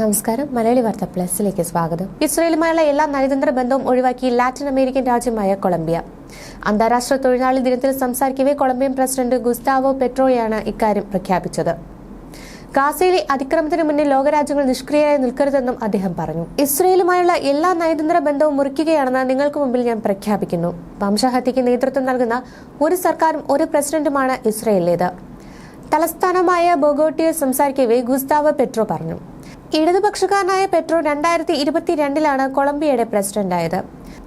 നമസ്കാരം. മലയാളി വാർത്ത പ്ലസിലേക്ക് സ്വാഗതം. ഇസ്രയേലുമായുള്ള എല്ലാ നയതന്ത്ര ബന്ധവും ഒഴിവാക്കി ലാറ്റിൻ അമേരിക്കൻ രാജ്യമായ കൊളംബിയ. അന്താരാഷ്ട്ര തൊഴിലാളി ദിനത്തിൽ സംസാരിക്കവേ കൊളംബിയൻ പ്രസിഡന്റ് ഗുസ്താവോ പെട്രോയാണ് ഇക്കാര്യം പ്രഖ്യാപിച്ചത്. ഗാസയിലെ അതിക്രമത്തിന് മുന്നിൽ ലോകരാജ്യങ്ങൾ നിഷ്ക്രിയരായി നിൽക്കരുതെന്നും അദ്ദേഹം പറഞ്ഞു. ഇസ്രയേലുമായുള്ള എല്ലാ നയതന്ത്ര ബന്ധവും മുറിക്കുകയാണെന്ന് നിങ്ങൾക്ക് മുമ്പിൽ ഞാൻ പ്രഖ്യാപിക്കുന്നു. വംശഹത്യയ്ക്ക് നേതൃത്വം നൽകുന്ന ഒരു സർക്കാരും ഒരു പ്രസിഡന്റുമാണ് ഇസ്രയേലിലേത്. തലസ്ഥാനമായ ബൊഗോട്ടിയിൽ സംസാരിക്കവേ ഗുസ്താവോ പെട്രോ പറഞ്ഞു. ഇടതുപക്ഷക്കാരനായ പെട്രോ രണ്ടായിരത്തി ഇരുപത്തിരണ്ടിലാണ് കൊളംബിയയുടെ പ്രസിഡന്റായത്.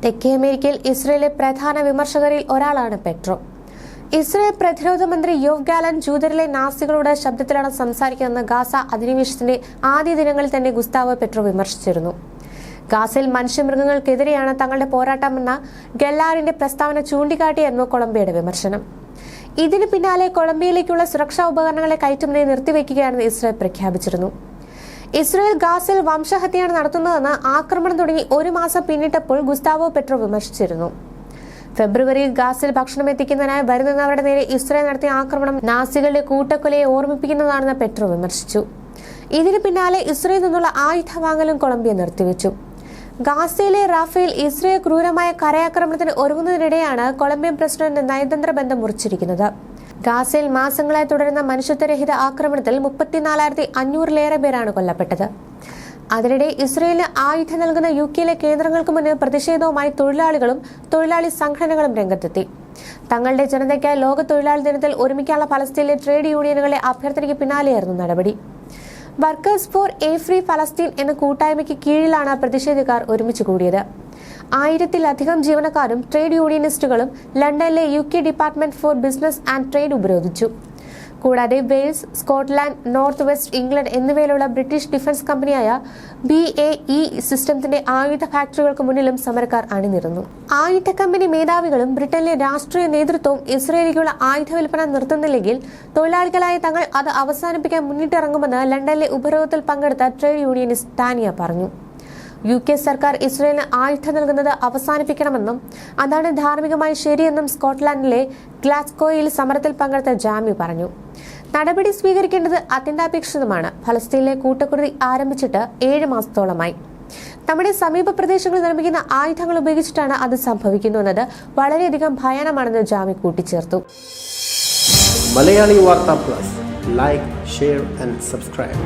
തെക്കേ അമേരിക്കയിൽ ഇസ്രയേലിലെ പ്രധാന വിമർശകരിൽ ഒരാളാണ് പെട്രോ. ഇസ്രയേൽ പ്രതിരോധ മന്ത്രി യോവ് ഗാലൻ ജൂതരിലെ നാസികളുടെ ശബ്ദത്തിലാണ് സംസാരിക്കുന്നതെന്ന് ഗാസ അധിനിവേശത്തിന്റെ ആദ്യ ദിനങ്ങളിൽ തന്നെ ഗുസ്താവ് പെട്രോ വിമർശിച്ചിരുന്നു. ഗാസയിൽ മനുഷ്യമൃഗങ്ങൾക്കെതിരെയാണ് തങ്ങളുടെ പോരാട്ടമെന്ന ഗല്ലാറിന്റെ പ്രസ്താവന ചൂണ്ടിക്കാട്ടിയായിരുന്നു കൊളംബിയയുടെ വിമർശനം. ഇതിനു പിന്നാലെ കൊളംബിയയിലേക്കുള്ള സുരക്ഷാ ഉപകരണങ്ങളെ കയറ്റുമതി നിർത്തിവെക്കുകയാണെന്ന് ഇസ്രയേൽ പ്രഖ്യാപിച്ചിരുന്നു. ഇസ്രയേൽ ഗാസിൽ വംശഹത്യയാണ് നടത്തുന്നതെന്ന് ആക്രമണം തുടങ്ങി ഒരു മാസം പിന്നിട്ടപ്പോൾ ഗുസ്താവോ പെട്രോ വിമർശിച്ചിരുന്നു. ഫെബ്രുവരിയിൽ ഗാസിൽ ഭക്ഷണം എത്തിക്കുന്നതിനായി വരുന്നവരുടെ നേരെ ഇസ്രയേൽ നടത്തിയ ആക്രമണം നാസികളുടെ കൂട്ടക്കൊലയെ ഓർമ്മിപ്പിക്കുന്നതാണെന്ന് പെട്രോ വിമർശിച്ചു. ഇതിന് പിന്നാലെ ഇസ്രയേൽ നിന്നുള്ള ആയുധ വാങ്ങലും കൊളംബിയ നിർത്തിവെച്ചു. ഗാസയിലെ റാഫേൽ ഇസ്രയേൽ ക്രൂരമായ കരയാക്രമണത്തിന് ഒരുങ്ങുന്നതിനിടെയാണ് കൊളംബിയൻ പ്രസിഡന്റ് നയതന്ത്ര ബന്ധം മുറിച്ചിരിക്കുന്നത്. ഗാസയിൽ മാസങ്ങളായി തുടരുന്ന മനുഷ്യത്വരഹിത ആക്രമണത്തിൽ മുപ്പത്തിനാലായിരത്തി അഞ്ഞൂറിലേറെ പേരാണ് കൊല്ലപ്പെട്ടത്. അതിനിടെ ഇസ്രയേലിന് ആയുധം നൽകുന്ന യു കെയിലെ കേന്ദ്രങ്ങൾക്ക് മുന്നിൽ പ്രതിഷേധവുമായി തൊഴിലാളികളും തൊഴിലാളി സംഘടനകളും രംഗത്തെത്തി. തങ്ങളുടെ ജനതയ്ക്കായി ലോക തൊഴിലാളി ദിനത്തിൽ ഒരുമിക്കാനുള്ള ഫലസ്തീനിലെ ട്രേഡ് യൂണിയനുകളെ അഭ്യർത്ഥനയ്ക്ക് പിന്നാലെയായിരുന്നു നടപടി. വർക്കേഴ്സ് ഫോർ എ ഫ്രീ ഫലസ്തീൻ എന്ന കൂട്ടായ്മയ്ക്ക് കീഴിലാണ് പ്രതിഷേധക്കാർ ഒരുമിച്ച് കൂടിയത്. ആയിരത്തിലധികം ജീവനക്കാരും ട്രേഡ് യൂണിയനിസ്റ്റുകളും ലണ്ടനിലെ U K Department for Business and Trade ഉപരോധിച്ചു. കൂടാതെ Wales Scotland North West England എന്നിവയിലുള്ള ബ്രിട്ടീഷ് ഡിഫൻസ് കമ്പനിയായ ബി എ ഇ സിസ്റ്റത്തിന്റെ ആയുധ ഫാക്ടറികൾക്ക് മുന്നിലും സമരക്കാർ അണിനിരുന്നു. ആയുധ കമ്പനി മേധാവികളും ബ്രിട്ടനിലെ രാഷ്ട്രീയ നേതൃത്വവും ഇസ്രയേലിക്കുള്ള ആയുധ വിൽപ്പന നിർത്തുന്നില്ലെങ്കിൽ തൊഴിലാളികളായ തങ്ങൾ അത് അവസാനിപ്പിക്കാൻ മുന്നിട്ടിറങ്ങുമെന്ന് ലണ്ടനിലെ ഉപരോധത്തിൽ പങ്കെടുത്ത ട്രേഡ് യൂണിയനിസ്റ്റ് ടാനിയ പറഞ്ഞു. യു കെ സർക്കാർ ഇസ്രയേലിന് ആയുധം നൽകുന്നത് അവസാനിപ്പിക്കണമെന്നും അതാണ് ധാർമ്മികമായി ശരിയെന്നും സ്കോട്ട്ലാൻഡിലെ ഗ്ലാസ്കോയിൽ സമരത്തിൽ പങ്കെടുത്ത ജാമ്യു പറഞ്ഞു. നടപടി സ്വീകരിക്കേണ്ടത് അത്യന്താപേക്ഷിതമാണ്. ഫലസ്തീനിലെ കൂട്ടക്കുരുതി ആരംഭിച്ചിട്ട് ഏഴ് മാസത്തോളമായി. നമ്മുടെ സമീപ പ്രദേശങ്ങളിൽ നിർമ്മിക്കുന്ന ആയുധങ്ങൾ ഉപയോഗിച്ചിട്ടാണ് അത് സംഭവിക്കുന്നുവെന്നത് വളരെയധികം ഭയാനമാണെന്ന് ജാമി കൂട്ടിച്ചേർത്തു. മലയാളി വാർത്താ plus. Like share and subscribe